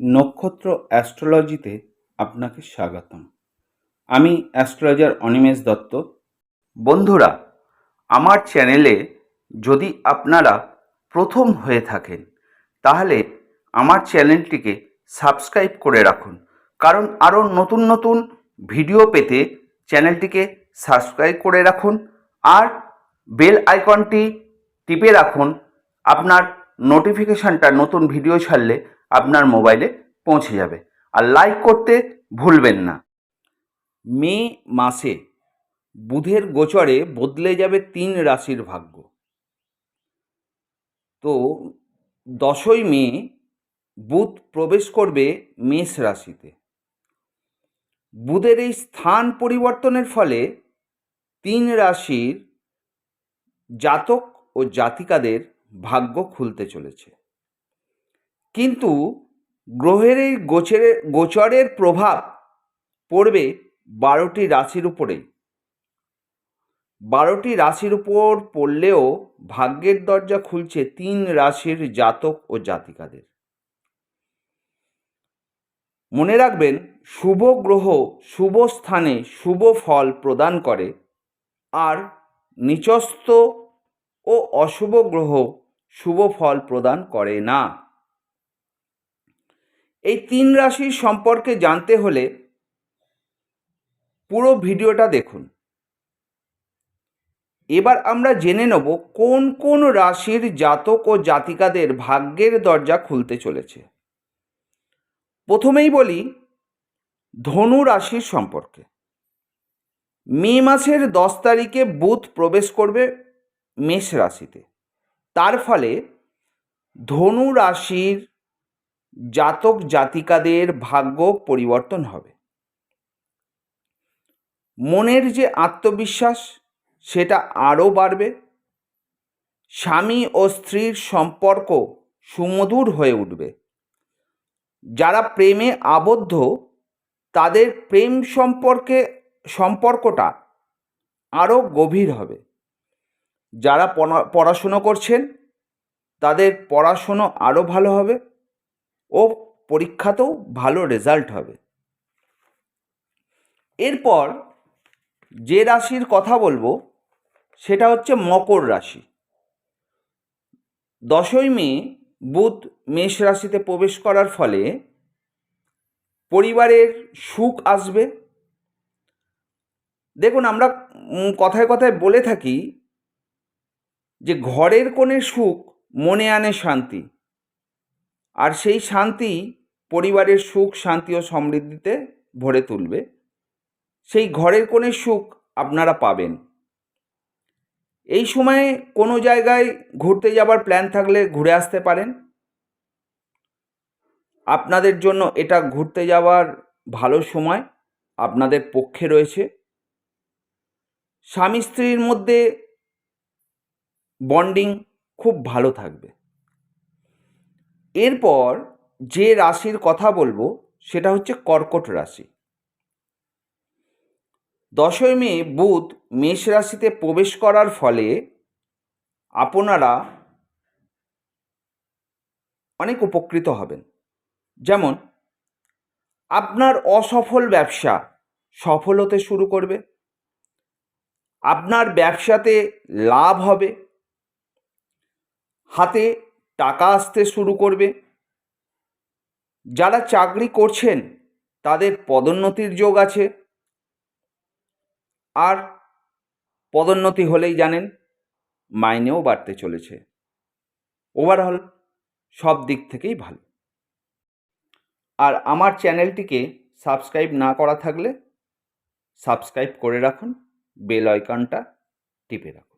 নক্ষত্র অ্যাস্ট্রোলজিতে আপনাকে স্বাগতম। আমি অ্যাস্ট্রোলজার অনিমেষ দত্ত। বন্ধুরা, আমার চ্যানেলে যদি আপনারা প্রথম হয়ে থাকেন, তাহলে আমার চ্যানেলটিকে সাবস্ক্রাইব করে রাখুন। কারণ আরও নতুন নতুন ভিডিও পেতে চ্যানেলটিকে সাবস্ক্রাইব করে রাখুন আর বেল আইকনটি টিপে রাখুন। আপনার নোটিফিকেশানটা নতুন ভিডিও ছাড়লে আপনার মোবাইলে পৌঁছে যাবে। আর লাইক করতে ভুলবেন না। মে মাসে বুধের গোচরে বদলে যাবে তিন রাশির ভাগ্য। তো দশই মে বুধ প্রবেশ করবে মেষ রাশিতে। বুধের এই স্থান পরিবর্তনের ফলে তিন রাশির জাতক ও জাতিকাদের ভাগ্য খুলতে চলেছে। কিন্তু গ্রহের এই গোচরের গোচরের প্রভাব পড়বে বারোটি রাশির উপরেই। বারোটি রাশির উপর পড়লেও ভাগ্যের দরজা খুলছে তিন রাশির জাতক ও জাতিকাদের। মনে রাখবেন, শুভ গ্রহ শুভ স্থানে শুভ ফল প্রদান করে আর নিচস্থ ও অশুভ গ্রহ শুভ ফল প্রদান করে না। এই তিন রাশির সম্পর্কে জানতে হলে পুরো ভিডিওটা দেখুন। এবার আমরা জেনে নেব কোন কোন রাশির জাতক ও জাতিকাদের ভাগ্যের দরজা খুলতে চলেছে। প্রথমেই বলি, ধনু রাশির সম্পর্কে। মে মাসের দশ তারিখে বুধ প্রবেশ করবে মেষ রাশিতে। তার ফলে ধনু রাশির জাতক জাতিকাদের ভাগ্য পরিবর্তন হবে। মনের যে আত্মবিশ্বাস, সেটা আরও বাড়বে। স্বামী ও স্ত্রীর সম্পর্ক সুমধুর হয়ে উঠবে। যারা প্রেমে আবদ্ধ, তাদের প্রেম সম্পর্কে, সম্পর্কটা আরও গভীর হবে। যারা পড়াশুনো করছেন, তাদের পড়াশুনো আরও ভালো হবে। ও পরীক্ষাতেও ভালো রেজাল্ট হবে। এরপর যে রাশির কথা বলব, সেটা হচ্ছে মকর রাশি। দশই মে বুধ মেষ রাশিতে প্রবেশ করার ফলে পরিবারের সুখ আসবে। দেখুন, আমরা কথায় কথায় বলে থাকি যে, ঘরের কোণে সুখ, মনে আনে শান্তি। আর সেই শান্তি পরিবারের সুখ, শান্তি ও সমৃদ্ধিতে ভরে তুলবে। সেই ঘরের কোণে সুখ আপনারা পাবেন। এই সময়ে কোনো জায়গায় ঘুরতে যাবার প্ল্যান থাকলে ঘুরে আসতে পারেন। আপনাদের জন্য এটা ঘুরতে যাওয়ার ভালো সময় আপনাদের পক্ষে রয়েছে। স্বামী স্ত্রীর মধ্যে বন্ডিং খুব ভালো থাকবে। এরপর যে রাশির কথা বলব, সেটা হচ্ছে কর্কট রাশি। দশই মে বুধ মেষ রাশিতে প্রবেশ করার ফলে আপনারা অনেক উপকৃত হবেন। যেমন, আপনার অসফল ব্যবসা সফল হতে শুরু করবে। আপনার ব্যবসাতে লাভ হবে। হাতে টাকা আসতে শুরু করবে। যারা চাকরি করছেন, তাদের পদোন্নতির যোগ আছে। আর পদোন্নতি হলেই জানেন, মাইনেও বাড়তে চলেছে। ওভারঅল সব দিক থেকেই ভালো। আর আমার চ্যানেলটিকে সাবস্ক্রাইব না করা থাকলে, সাবস্ক্রাইব করে রাখুন, বেল আইকনটা টিপে রাখুন।